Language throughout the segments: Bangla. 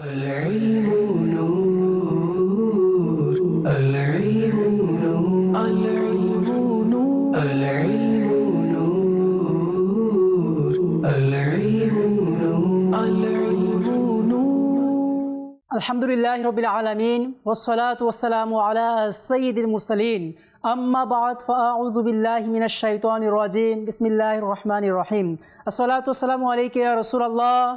العلم نور العلم نور العلم نور. العلم نور العلم نور. العلم نور. الحمد لله رب العالمين والصلاة والسلام على سيد المرسلين. أما بعد فأعوذ بالله من الشيطان الرجيم. بسم الله الرحمن الرحيم. الصلاة والسلام عليك يا رسول الله.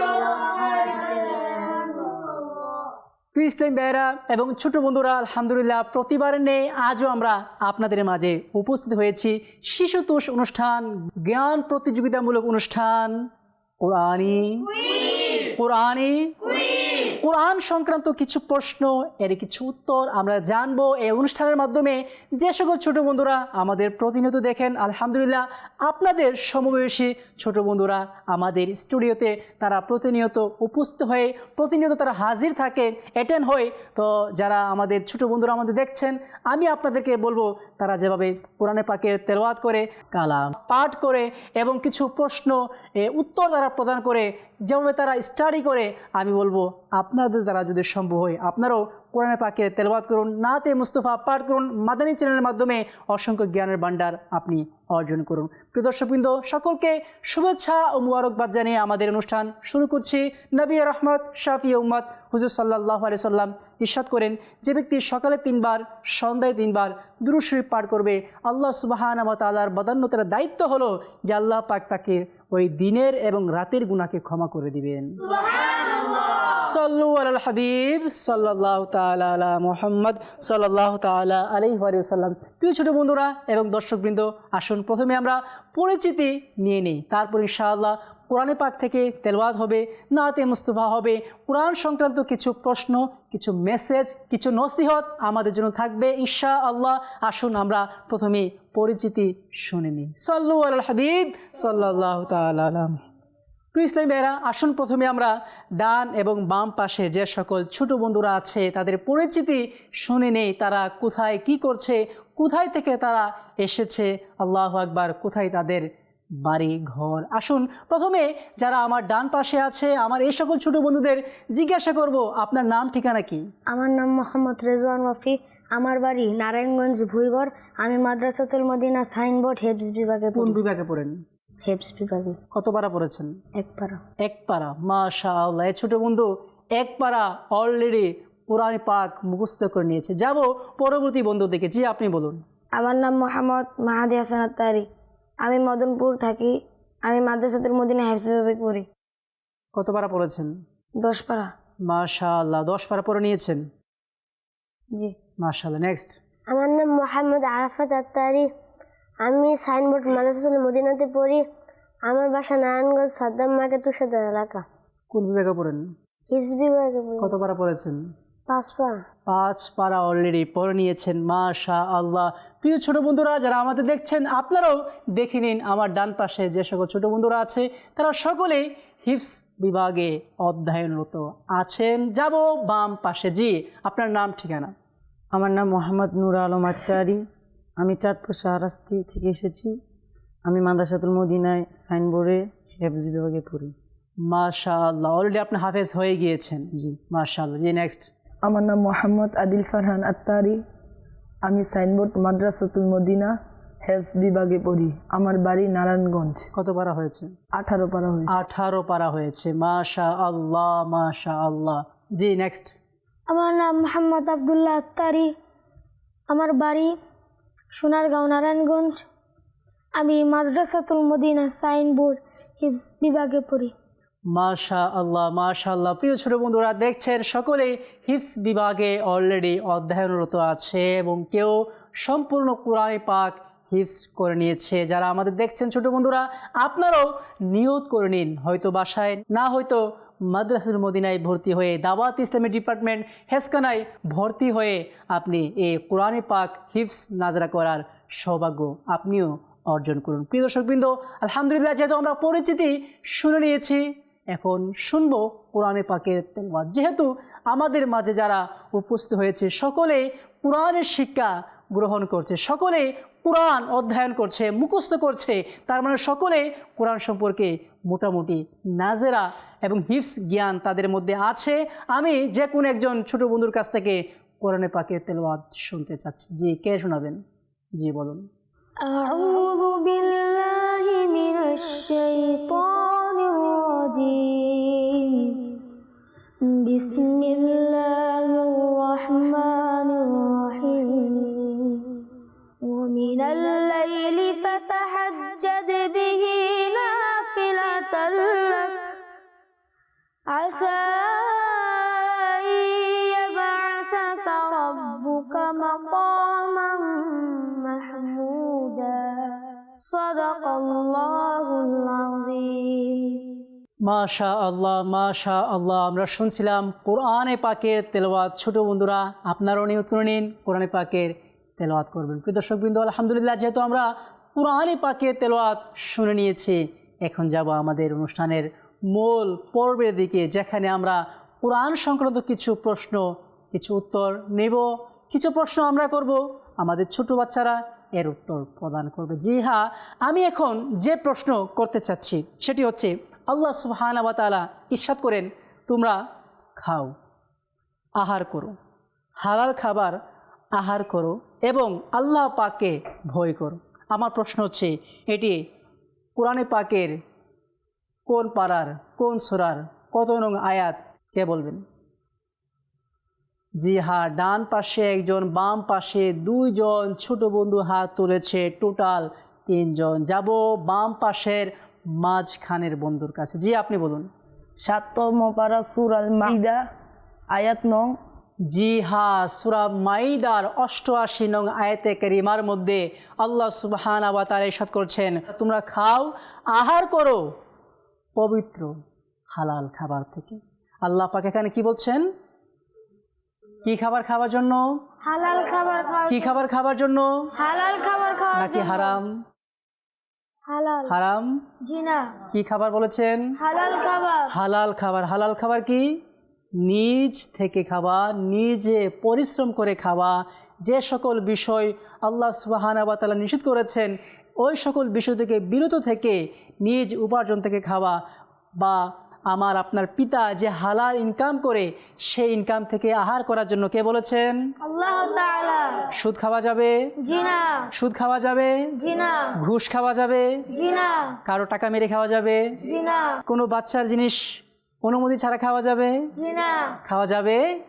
ইসলাম ভাইরা এবং ছোট বন্ধুরা, আলহামদুলিল্লাহ প্রতিবার নেই আজও আমরা আপনাদের মাঝে উপস্থিত হয়েছি শিশুতোষ অনুষ্ঠান, জ্ঞান প্রতিযোগিতামূলক অনুষ্ঠান কোরআনি কোরআনি কোরআন সংক্রান্ত কিছু প্রশ্ন এর কিছু উত্তর আমরা জানব এই অনুষ্ঠানের মাধ্যমে। যে সকল ছোট বন্ধুরা আমাদের প্রতিনিয়ত দেখেন আলহামদুলিল্লাহ আপনাদের সমবয়সী ছোট বন্ধুরা আমাদের স্টুডিওতে তারা প্রতিনিয়ত উপস্থিত হয়ে প্রতিনিয়ত তারা হাজির থাকে অ্যাটেন্ড হয়ে। তো যারা আমাদের ছোট বন্ধুরা আমাদের দেখছেন আমি আপনাদেরকে বলব তারা যেভাবে কোরআনে পাকের তেলাওয়াত করে, কালাম পাঠ করে এবং কিছু প্রশ্ন উত্তর তারা প্রদান করে, যেভাবে তারা স্টাডি করে, আমি বলব আপনাদের দ্বারা যদি সম্ভব হয়, আপনারাও কোরআনে পাকের তেলবাদ করুন, নাতে মুস্তফা পাঠ করুন, মাদানী চ্যানেলের মাধ্যমে অসংখ্য জ্ঞানের ভাণ্ডার আপনি অর্জন করুন। প্রিয় দর্শকবৃন্দ, সকলকে শুভেচ্ছা ও মুবারকবাদ জানিয়ে আমাদের অনুষ্ঠান শুরু করছি। নবী রহমত, শাফি উম্মদ হুজুর সাল্লাহ আলি সাল্লাম ইস্বাদ করেন, যে ব্যক্তি সকালে তিনবার, সন্ধ্যায় তিনবার দুরুশরীফ পাঠ করবে, আল্লাহ সুবাহান তালার বদান্যতার দায়িত্ব হলো যে আল্লাহ পাক তাকে ওই দিনের এবং রাতের গুণাকে ক্ষমা করে দিবেন। সাল্লু আল হাবিব সাল্লাহ তালা আলা মোহাম্মদ সাল্লাহ তালা আলাইহি সাল্লাম প্রিয় ছোটো বন্ধুরা এবং দর্শকবৃন্দ, আসুন প্রথমে আমরা পরিচিতি নিয়ে নিই। তারপর ইনশাআল্লাহ কোরআনে পাক থেকে তেলওয়াদ হবে, নাতে মুস্তফা হবে, কোরআন সংক্রান্ত কিছু প্রশ্ন, কিছু মেসেজ, কিছু নসিহত আমাদের জন্য থাকবে ঈশা আল্লাহ আসুন আমরা প্রথমে পরিচিতি শুনে নিই। সাল্লু আল হাবিব সাল্লাহ তালা আলাম প্রিয় ইসলাম ভাইরা আসুন প্রথমে আমরা ডান এবং বাম পাশে যে সকল ছোট বন্ধুরা আছে তাদের পরিচিতি শুনে নেই তারা কোথায় কি করছে কোথায় থেকে তারা এসেছে আল্লাহ আকবার কোথায় তাদের বাড়ি ঘর। আসুন প্রথমে যারা আমার ডান পাশে আছে আমার এই সকল ছোট বন্ধুদের জিজ্ঞাসা করব আপনার নাম ঠিকানা কি? আমার নাম মোহাম্মদ রেজওয়ান ওয়াফি। আমার বাড়ি নারায়ণগঞ্জ ভুইগড়। আমি মাদ্রাসাতুল মদিনা সাইনবোর্ড হেবস বিভাগে কোন বিভাগে পড়েন? হেবস বিভাগে। কত পারা পড়েছেন? এক পারা। এক পারা মাশা আল্লাহ এই ছোটো বন্ধু এক পারা অলরেডি পুরানি পাক মুখস্থ করে নিয়েছে। যাব পরবর্তী বন্ধু দেখে জি আপনি বলুন। আমার নাম মোহাম্মদ মাহাদি হাসান আত্তারি। আমি মদনপুর থাকি। আমি মাদ্রাসাতুল মদিনা হেবস বিভাগে পড়ি। কত পারা পড়েছেন? দশ পারা। মাশা আল্লাহ দশ পারা পড়ে নিয়েছেন? জি। মাশা আল্লাহ নেক্সট আমার নাম মোহাম্মদ আরাফাত আত্তারি। আমি সাইনবোর্ড মাদ্রাসাতুল মদিনাতে পড়ি। আমার বাসা নারায়ণগঞ্জ সাদ্দাম মার্কেট তুষাদার এলাকা। কোন বিভাগে পড়েন? হিস বিভাগে পড়ি। কত পারা পড়েছেন? পাঁচ পারা পাঁচ পারা অলরেডি পড়ে নিয়েছেন মাশা আল্লাহ প্রিয় ছোট বন্ধুরা যারা আমাদের দেখছেন আপনারাও দেখে নিন আমার ডান পাশে যে সকল ছোট বন্ধুরা আছে তারা সকলেই হিফস বিভাগে অধ্যয়নরত আছেন। যাব বাম পাশে জি আপনার নাম ঠিকানা? আমার নাম মোহাম্মদ নূর আলম আত্তারি। আমি চাঁদপুর শাহরাস্তি থেকে এসেছি। আমি মাদ্রাসাতুল মদিনায় সাইনবোর্ডে হেফজ বিভাগে পড়ি। মাশাআল্লাহ অলরেডি আপনি হাফেজ হয়ে গিয়েছেন। জি। মাশাআল্লাহ জি নেক্সট আমার নাম মোহাম্মদ আদিল ফারহান আত্তারি। আমি সাইনবোর্ড মাদ্রাসাতুল মদিনা হেফস বিভাগে পড়ি। আমার বাড়ি নারায়ণগঞ্জ। কত পারা হয়েছে? আঠারো পারা হয়েছে। আঠারো পারা হয়েছে মাশা আল্লাহ মাশা আল্লাহ জি নেক্সট আমার নাম মোহাম্মদ আবদুল্লাহ আত্তারি। আমার বাড়ি সোনারগাঁও নারায়ণগঞ্জ। আমি মাদ্রাসাতুল মদিনা সাইনবোর্ড হিফস বিভাগে পড়ি। মাশা আল্লাহ মাশা আল্লাহ প্রিয় ছোট বন্ধুরা, দেখছেন সকলেই হিফস বিভাগে অলরেডি অধ্যয়নরত আছে এবং কেউ সম্পূর্ণ কোরআন পাক হিফস করে নিয়েছে। যারা আমাদের দেখছেন ছোট বন্ধুরা, আপনারাও নিয়ত করে নিন। হয়তো বাসায়, না হয়তো মাদ্রাসুল মদিনায় ভর্তি হয়ে দাওয়াত ইসলামী ডিপার্টমেন্ট হেসকানায় ভর্তি হয়ে আপনি এই কোরআনে পাক হিফস নাজরা করার সৌভাগ্য আপনিও অর্জন করুন। প্রিয় দর্শকবৃন্দ, আলহামদুলিল্লাহ যেহেতু আমরা পরিচিতি শুনে নিয়েছি, এখন শুনব কোরআনে পাকের তেলবাদ যেহেতু আমাদের মাঝে যারা উপস্থিত হয়েছে সকলে কোরআনের শিক্ষা গ্রহণ করছে সকলে কোরআন অধ্যয়ন করছে মুখস্থ করছে তার মানে সকলে কোরআন সম্পর্কে মোটামুটি নাজেরা এবং হিফস জ্ঞান তাদের মধ্যে আছে আমি যে কোনো একজন ছোট বন্ধুর কাছ থেকে কোরআনে পাকের তেলওয়াত শুনতে চাচ্ছি জি কে শোনাবেন জি বলুন أعوذ بالله من الشيطان الرجيم بسم মাশা আল্লাহ মাশা আল্লাহ আমরা শুনছিলাম কোরআনে পাকের তেলাওয়াত। ছোট বন্ধুরা, আপনারাও নিয়ত করে নিন, কোরআনে পাকের তেলাওয়াত করবেন। প্রিয় দর্শকবৃন্দ, আলহামদুলিল্লাহ, যেহেতু আমরা কোরআনে পাকের তেলাওয়াত শুনে নিয়েছি, এখন যাব আমাদের অনুষ্ঠানের মূল পর্বের দিকে, যেখানে আমরা কোরআন সংক্রান্ত কিছু প্রশ্ন, কিছু উত্তর নেব। কিছু প্রশ্ন আমরা করব, আমাদের ছোট বাচ্চারা এর উত্তর প্রদান করবে। জি হ্যাঁ আমি এখন যে প্রশ্ন করতে চাচ্ছি, সেটি হচ্ছে আল্লাহ সুবহানা তাআলা ইরশাদ করেন, তোমরা খাও, আহার করো। হালাল খাবার আহার করো এবং আল্লাহ পাকে ভয় করো। আমার প্রশ্ন হচ্ছে, এটি কোরআনে পাকের কোন পাড়ার, কোন সোরার, কত নং আয়াত, কে বলবেন? জি হ্যাঁ ডান পাশে একজন, বাম পাশে দুইজন ছোট বন্ধু হাত তুলেছে, টোটাল তিনজন। যাব বাম পাশের মাঝখানের বন্ধুর কাছে। জি আপনি বলুন। সাততম পারা সুর আল মাইদা আয়াত নং। জি হ্যাঁ সুরা মাইদার অষ্টআশি নং আয়াতে করিমার মধ্যে আল্লাহ সুবহান আবাতার ইরশাদ করছেন তোমরা খাও আহার করো পবিত্র হালাল খাবার থেকে। আল্লাহ পাক এখানে কি বলছেন? কি খাবার খাওয়ার জন্য? হালাল খাবার কি খাবার খাবার জন্য? হালাল খাবার খাওয়া নাকি হারাম? হালাল। হারাম? জিনা। কি খাবার বলেছেন? হালাল খাবার। হালাল খাবার। হালাল খাবার কি? নিজ থেকে খাওয়া নিজে পরিশ্রম করে খাওয়া। যে সকল বিষয় আল্লাহ সুবাহানাবাতালা নিষেধ করেছেন ওই সকল বিষয় থেকে বিরত থেকে নিজ উপার্জন থেকে খাওয়া বা আমার আপনার পিতা যে হালাল ইনকাম করে সেই ইনকাম থেকে আহার করার জন্য কে বলেছেন? সুদ খাওয়া যাবে? সুদ খাওয়া যাবে? ঘুষ খাওয়া যাবে? কারও টাকা মেরে খাওয়া যাবে? কোনো বাচ্চার জিনিস অনুমতি ছাড়া খাওয়া যাবে? খাওয়া যাবে?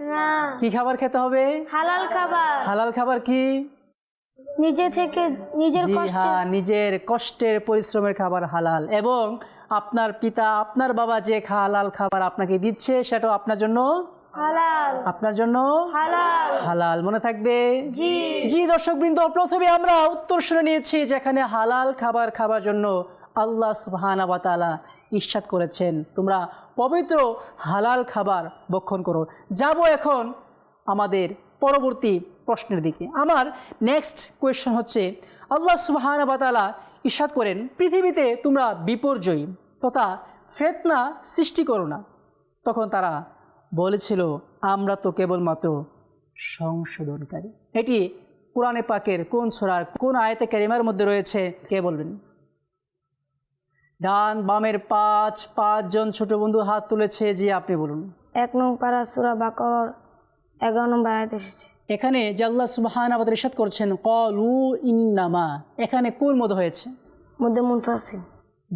কি খাবার খেতে হবে? হালাল খাবার। হালাল খাবার কি? নিজে থেকে নিজের হ্যাঁ নিজের কষ্টের পরিশ্রমের খাবার হালাল। এবং আপনার পিতা আপনার বাবা যে হালাল খাবার আপনাকে দিচ্ছে সেটাও আপনার জন্য হালাল। আপনার জন্য হালাল। হালাল। মনে থাকবে? জি। জি দর্শকবৃন্দ প্রথমে আমরা উত্তর শুনে নিয়েছি যেখানে হালাল খাবার খাবার জন্য আল্লাহ সুবহানা ওয়া তাআলা করেছেন। তোমরা পবিত্র হালাল খাবার ভক্ষণ করো। যাব এখন আমাদের পরবর্তী প্রশ্নের দিকে। আমার নেক্সট কোয়েশ্চন হচ্ছে আল্লাহ সুবহানা ওয়া তাআলা করেন পৃথিবীতে তোমরা বিপর্যয়ী। তথা ফেতনা সৃষ্টি করো না। তখন তারা বলেছিল আমরা তো কেবলমাত্র সংশোধনকারী। এটি কোরআনে পাকের কোন সোরার কোন আয়তে ক্যারিমার মধ্যে রয়েছে কে বলবেন? ডান বামের পাঁচ পাঁচজন ছোট বন্ধু হাত তুলেছে যে আপনি বলুন। এক নং পারা সুরা বাকর এগারো নম্বর আয়াত এসেছে। এখানে জাল্লা সুবাহান আমাদের ইসাদ করছেন কলু ইন্নামা এখানে কোন মধ্যে হয়েছে? মধ্যে মুনফাসিল।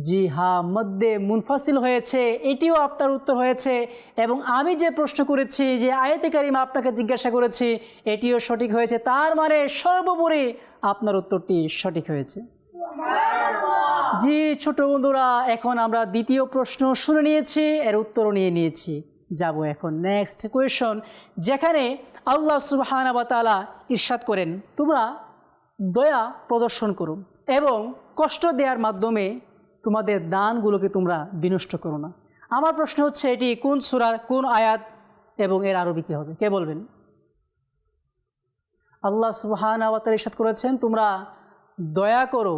জি হ্যাঁ মধ্যে মুনফাসিল হয়েছে এটিও আপনার উত্তর হয়েছে। এবং আমি যে প্রশ্ন করেছি যে আয়তে কারিমা আপনাকে জিজ্ঞাসা করেছি এটিও সঠিক হয়েছে। তার মানে সর্বোপরি আপনার উত্তরটি সঠিক হয়েছে। জি ছোট বন্ধুরা এখন আমরা দ্বিতীয় প্রশ্ন শুনে নিয়েছি এর উত্তরও নিয়ে নিয়েছি। যাব এখন। নেক্সট কোয়েশন যেখানে আল্লাহ সুবহানা বা তাআলা ইরশাদ করেন তোমরা দয়া প্রদর্শন করো এবং কষ্ট দেওয়ার মাধ্যমে তোমাদের দানগুলোকে তোমরা বিনষ্ট করো না। আমার প্রশ্ন হচ্ছে এটি কোন সুরার কোন আয়াত এবং এর আরবি কী হবে? কে বলবেন? আল্লাহ সুহান আওয়াতার ইসাদ করেছেন, তোমরা দয়া করো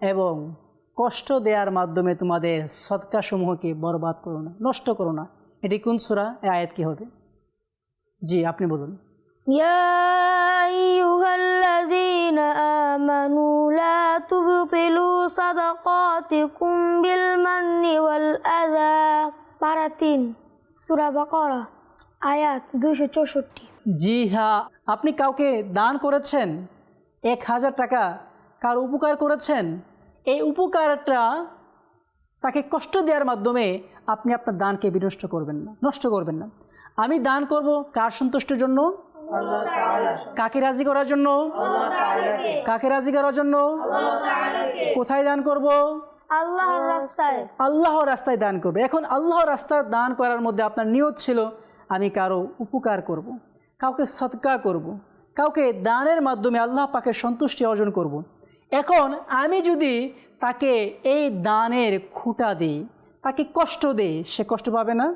এবং কষ্ট দেওয়ার মাধ্যমে তোমাদের সৎকাসমূহকে বরবাদ করো না, নষ্ট করো না। এটি কোন সুরা? এ আয়াত কী হবে? জি, আপনি বলুন। ইয়া آمنوا لا تبطلوا صدقاتكم بالمن والأذى পারা তিন সুরা বাকরা আয়াত দুইশো চৌষট্টি জি হ্যাঁ আপনি কাউকে দান করেছেন এক হাজার টাকা কার উপকার করেছেন এই উপকারটা তাকে কষ্ট দেওয়ার মাধ্যমে আপনি আপনার দানকে বিনষ্ট করবেন না নষ্ট করবেন না আমি দান করব কার সন্তুষ্টির জন্য কাকে রাজি করার জন্য? কাকে রাজি করার জন্য? কোথায় দান করব? আল্লাহর রাস্তায়। আল্লাহর রাস্তায় দান করবে। এখন আল্লাহর রাস্তায় দান করার মধ্যে আপনার নিয়ত ছিল আমি কারও উপকার করব। কাউকে সৎকা করব। কাউকে দানের মাধ্যমে আল্লাহ পাকে সন্তুষ্টি অর্জন করব। এখন আমি যদি তাকে এই দানের খুঁটা দিই তাকে কষ্ট দেই সে কষ্ট পাবে না?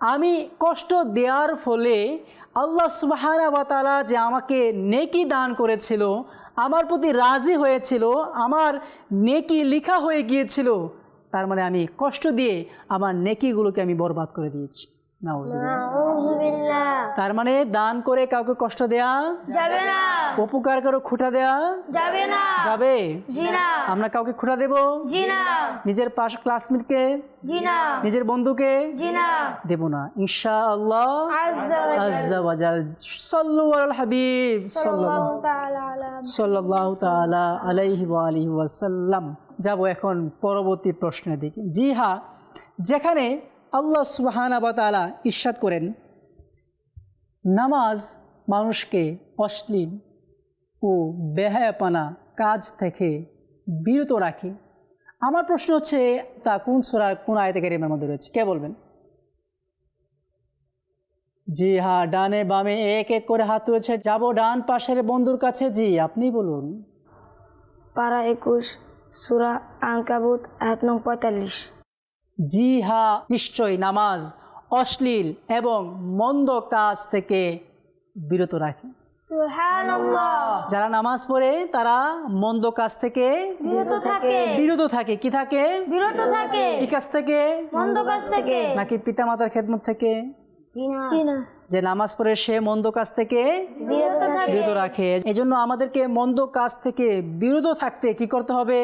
আমি কষ্ট দেওয়ার ফলে আল্লাহ সুবাহানা বাতালা যে আমাকে নেকি দান করেছিল, আমার প্রতি রাজি হয়েছিল, আমার নেকি লিখা হয়ে গিয়েছিল, তার মানে আমি কষ্ট দিয়ে আমার নেকিগুলোকে আমি বরবাদ করে দিয়েছি। তার মানে দান করে কাউকে কষ্ট দেয়া? যাবে না। উপকার করে খুঁটা দেয়া? যাবে না। যাবে? আমরা কাউকে খুঁটা দেব? নিজের পাশ ক্লাসমেটকে নিজের বন্ধুকে? দেব না। ইনশা আল্লাহ হাবিব। আলা আলাইহি আলিহি ওয়াসাল্লাম। যাব এখন পরবর্তী প্রশ্নের দিকে। জি হ্যাঁ যেখানে আল্লাহ সুবহানা বা তাআলা ইরশাদ করেন, নামাজ মানুষকে অশ্লীল ও বেহায়াপানা কাজ থেকে বিরত রাখে। আমার প্রশ্ন হচ্ছে, তা কোন সোরা কোন আয়তে কারিমের মধ্যে রয়েছে? কে বলবেন? জি হ্যাঁ ডানে বামে এক এক করে হাত তুলেছে, যাব ডান পাশের বন্ধুর কাছে। জি, আপনি বলুন। পারা একুশ, সুরা আঙ্কাবুত এক নং পঁয়তাল্লিশ। জি হা নিশ্চয় নামাজ অশ্লীল এবং মন্দ কাজ থেকে বিরত রাখে। যারা নামাজ পড়ে তারা মন্দ কাজ থেকে বিরত থাকে। বিরত থাকে। কি থাকে? বিরত থাকে। কি কাজ থেকে? মন্দ কাজ থেকে। নাকি পিতামাতার খেদমত থেকে? যে নামাজ পড়ে সে মন্দ কাজ থেকে বিরত রাখে। এই জন্য আমাদেরকে মন্দ কাজ থেকে বিরত থাকতে কি করতে হবে?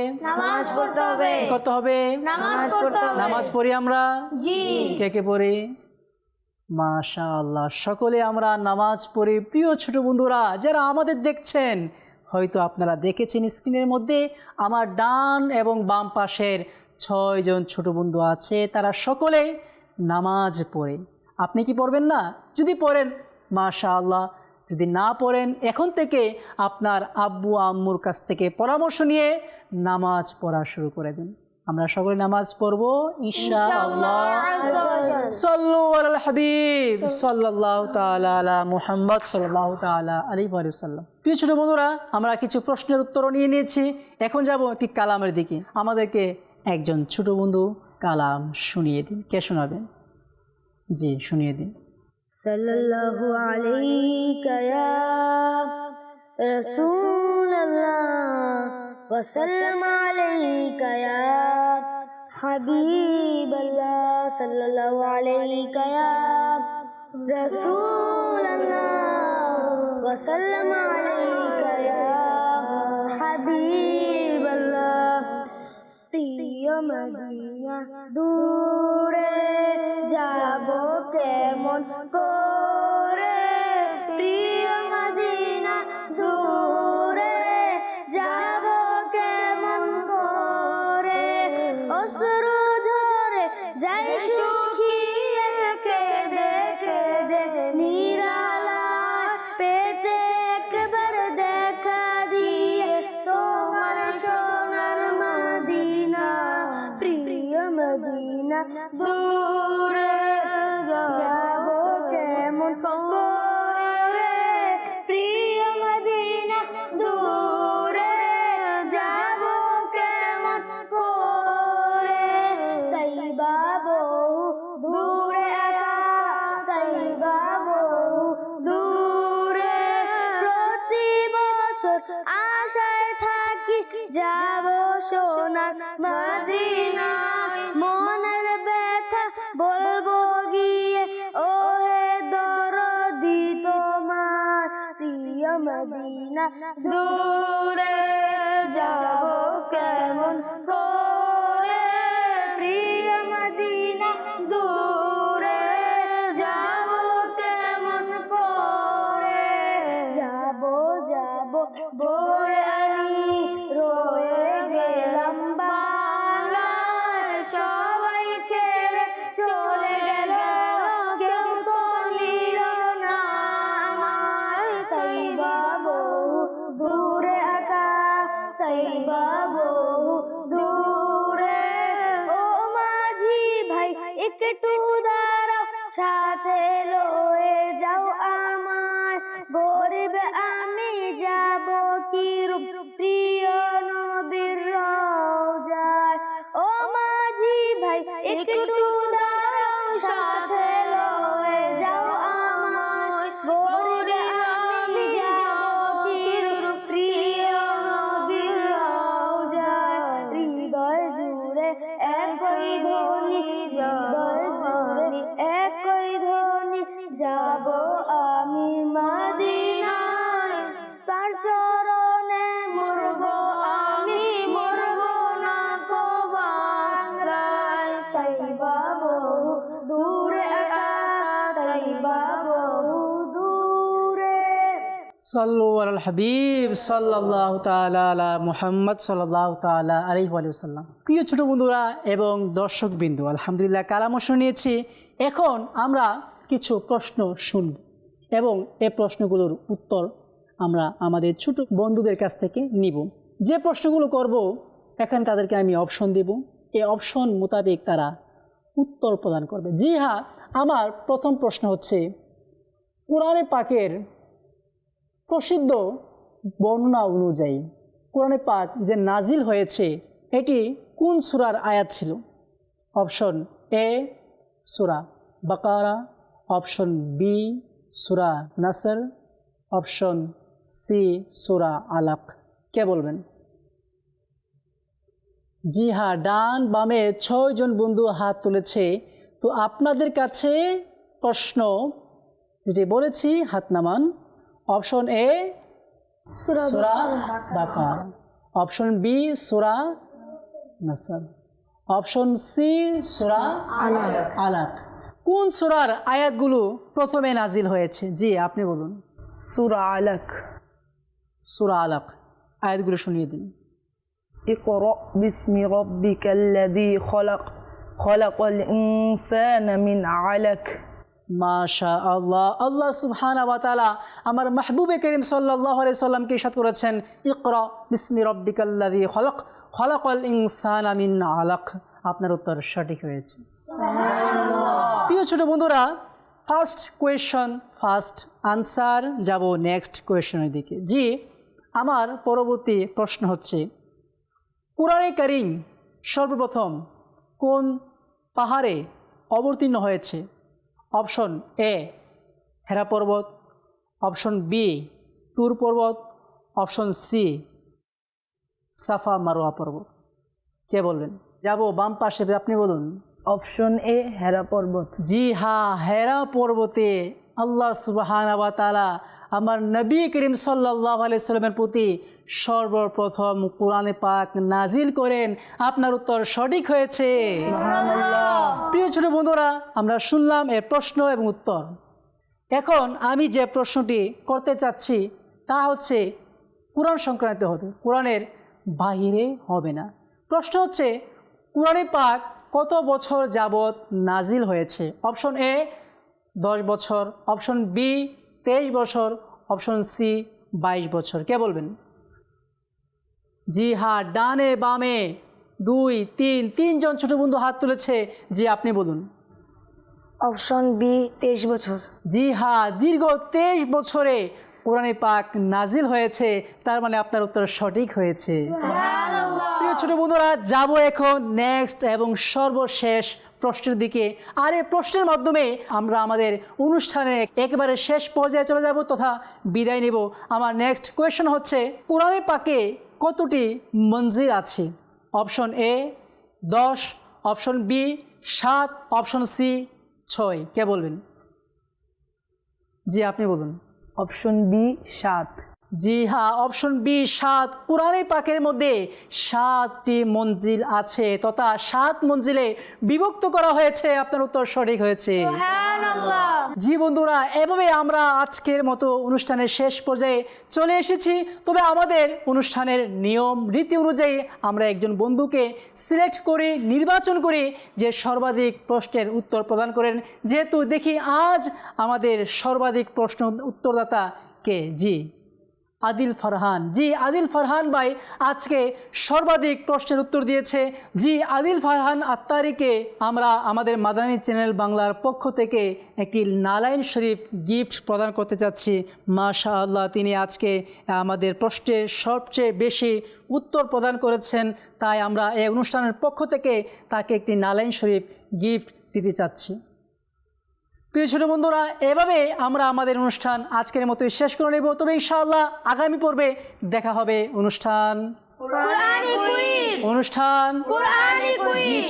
কি করতে হবে? নামাজ পড়তে হবে। নামাজ পড়ি আমরা? জি। কে কে পড়ি? মাশা আল্লাহ সকলে আমরা নামাজ পড়ি। প্রিয় ছোট বন্ধুরা যারা আমাদের দেখছেন হয়তো আপনারা দেখেছেন স্ক্রিনের মধ্যে আমার ডান এবং বাম পাশের ছয়জন ছোট বন্ধু আছে তারা সকলে নামাজ পড়ে। আপনি কি পড়বেন না? যদি পড়েন মাশা আল্লাহ যদি না পড়েন, এখন থেকে আপনার আব্বু আম্মুর কাছ থেকে পরামর্শ নিয়ে নামাজ পড়া শুরু করে দিন। আমরা সকলে নামাজ পড়ব ঈশা আল্লাহ। হাবিব আলা মুহাম্মদ সাল্লাম। প্রিয় ছোট বন্ধুরা, আমরা কিছু প্রশ্নের উত্তরও নিয়ে নিয়েছি। এখন যাব একটি কালামের দিকে। আমাদেরকে একজন ছোট বন্ধু কালাম শুনিয়ে দিন। কে শোনাবেন? জি, শুনিয়ে দিন। সাল্লাল্লাহু আলাইকা ইয়া রাসূলুল্লাহ ওয়া সাল্লাম আলাইকা ইয়া হাবিবাল্লাহ সাল্লাল্লাহু আলাইকা ইয়া রাসূলুল্লাহ ওয়া সাল্লাম আলাইকা হাবিবাল্লাহ প্রিয় মদিনা দূরে যাব কেমন? মদিনা মদিনা দূরে যাব কেমন করে? প্রিয় মদিনা দূরে hacer সাল্লু আল হাবিব প্রিয় ছোট বন্ধুরা এবং দর্শক বিন্দু, আলহামদুলিল্লাহ কালামর্শ নিয়েছি এখন আমরা কিছু প্রশ্ন শুনব এবং এ প্রশ্নগুলোর উত্তর আমরা আমাদের ছোট বন্ধুদের কাছ থেকে নিব। যে প্রশ্নগুলো করব, এখন তাদেরকে আমি অপশন দেব। এই অপশন মোতাবেক তারা উত্তর প্রদান করবে। জি হ্যাঁ আমার প্রথম প্রশ্ন হচ্ছে, কোরআনে পাকের প্রসিদ্ধ বর্ণনা অনুযায়ী কোরআনে পাক যে নাজিল হয়েছে, এটি কোন সুরার আয়াত ছিল? অপশন এ সুরা বাকারা, অপশন বি সুরা নাসর, অপশন সি সুরা আলাক। কে বলবেন? জি হ্যাঁ ডান বামে ছয়জন বন্ধু হাত তুলেছে। তো আপনাদের কাছে প্রশ্ন, যেটি বলেছি, হাত নামান। অপশন এ সুরা বাকার অপশন বি সুরা নাসার অপশন সি সুরা আলাক কোন সুরার আয়াতগুলো প্রথমে নাজিল হয়েছে জি আপনি বলুন সুরা আলাক সুরা আলাক আয়াতগুলো শুনিয়ে দিন اقرأ باسم ربك الذي خلق خلق الإنسان من علك মাশা আল্লাহ আল্লাহ সুবহানা ওয়া তাআলা আমার মাহবুবে করিম সাল্লাল্লাহু আলাইহি সাল্লামকে ইরশাদ করেছেন ইকরা বিসমি রাব্বিকাল্লাযী খলাক খলাকাল ইনসানা মিন আলাক। আপনার উত্তর সঠিক হয়েছে। প্রিয় ছোট বন্ধুরা ফার্স্ট কোয়েশন ফার্স্ট আনসার যাব নেক্সট কোয়েশনের দিকে। জি আমার পরবর্তী প্রশ্ন হচ্ছে কোরআনে করিম সর্বপ্রথম কোন পাহাড়ে অবতীর্ণ হয়েছে? অপশন এ হেরা পর্বত অপশন বি তুর পর্বত অপশন সি সাফা মারোয়া পর্বত। কে বলবেন? যাব বাম পাশে আপনি বলুন। অপশন এ হেরা পর্বত। জি হা হেরা পর্বতে। আল্লাহ সুবাহান তালা আমার নবী করিম সাল্লাহ আলাইস্লামের প্রতি সর্বপ্রথম কোরআনে পাক নাজিল করেন। আপনার উত্তর সঠিক হয়েছে। প্রিয় ছোট বন্ধুরা আমরা শুনলাম এর প্রশ্ন এবং উত্তর। এখন আমি যে প্রশ্নটি করতে চাচ্ছি তা হচ্ছে কোরআন সংক্রান্ত হবে কোরআনের বাহিরে হবে না। প্রশ্ন হচ্ছে কোরআনে পাক কত বছর যাবৎ নাজিল হয়েছে? অপশন এ দশ বছর অপশন বি তেইশ বছর অপশন সি বাইশ বছর। কে বলবেন? জি হ্যাঁ ডানে বামে দুই তিন তিনজন ছোট বন্ধু হাত তুলেছে। জি আপনি বলুন। অপশন বি তেইশ বছর। জি হ্যাঁ দীর্ঘ তেইশ বছরে কোরআনে পাক নাজিল হয়েছে। তার মানে আপনার উত্তর সঠিক হয়েছে। প্রিয় ছোট বন্ধুরা যাব এখন নেক্সট এবং সর্বশেষ প্রশ্নের দিকে আর এই প্রশ্নের মাধ্যমে আমরা আমাদের অনুষ্ঠানের একেবারে শেষ পর্যায়ে চলে যাব তথা বিদায় নেব। আমার নেক্সট কোয়েশন হচ্ছে, কোরআনে পাকে কতটি মঞ্জির আছে? অপশন এ, দশ, অপশন বি, সাত, অপশন সি, ছয়। কে বলবেন? জি, আপনি বলুন। অপশন বি, সাত। জি হ্যাঁ অপশন বি সাত। কোরআনে পাকের মধ্যে সাতটি মঞ্জিল আছে তথা সাত মঞ্জিলে বিভক্ত করা হয়েছে। আপনার উত্তর সঠিক হয়েছে। জি বন্ধুরা এভাবে আমরা আজকের মতো অনুষ্ঠানের শেষ পর্যায়ে চলে এসেছি। তবে আমাদের অনুষ্ঠানের নিয়ম রীতি অনুযায়ী আমরা একজন বন্ধুকে সিলেক্ট করে নির্বাচন করে যে সর্বাধিক প্রশ্নের উত্তর প্রদান করেন। যেহেতু দেখি আজ আমাদের সর্বাধিক প্রশ্ন উত্তরদাতা কে? জি। আদিল ফারহান। জি, আদিল ফারহান ভাই আজকে সর্বাধিক প্রশ্নের উত্তর দিয়েছে। জি, আদিল ফারহান আত্মারিকে আমরা আমাদের মাদানী চ্যানেল বাংলার পক্ষ থেকে একটি নালাইন শরীফ গিফট প্রদান করতে চাচ্ছি। মাশা আল্লাহ তিনি আজকে আমাদের প্রশ্নের সবচেয়ে বেশি উত্তর প্রদান করেছেন। তাই আমরা এই অনুষ্ঠানের পক্ষ থেকে তাকে একটি নালাইন শরীফ গিফট দিতে চাচ্ছি। প্রিয় ছোট বন্ধুরা এভাবে আমরা আমাদের অনুষ্ঠান আজকের মতোই শেষ করে নেব। তবে ইনশাআল্লাহ আগামী পর্বে দেখা হবে অনুষ্ঠান। অনুষ্ঠান।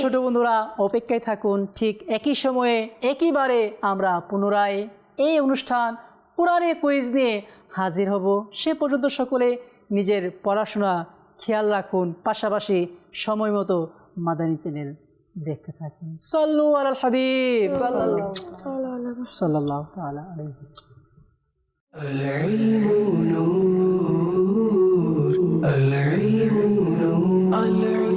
ছোট বন্ধুরা অপেক্ষায় থাকুন। ঠিক একই সময়ে একইবারে আমরা পুনরায় এই অনুষ্ঠান পুরানে কুইজ নিয়ে হাজির হব। সে পর্যন্ত সকলে নিজের পড়াশোনা খেয়াল রাখুন। পাশাপাশি সময় মতো মাদানী চ্যানেল। देखते था कि सल्लु अल صلى الله تعالى عليه وسلم. العلم نور. العلم نور. العلم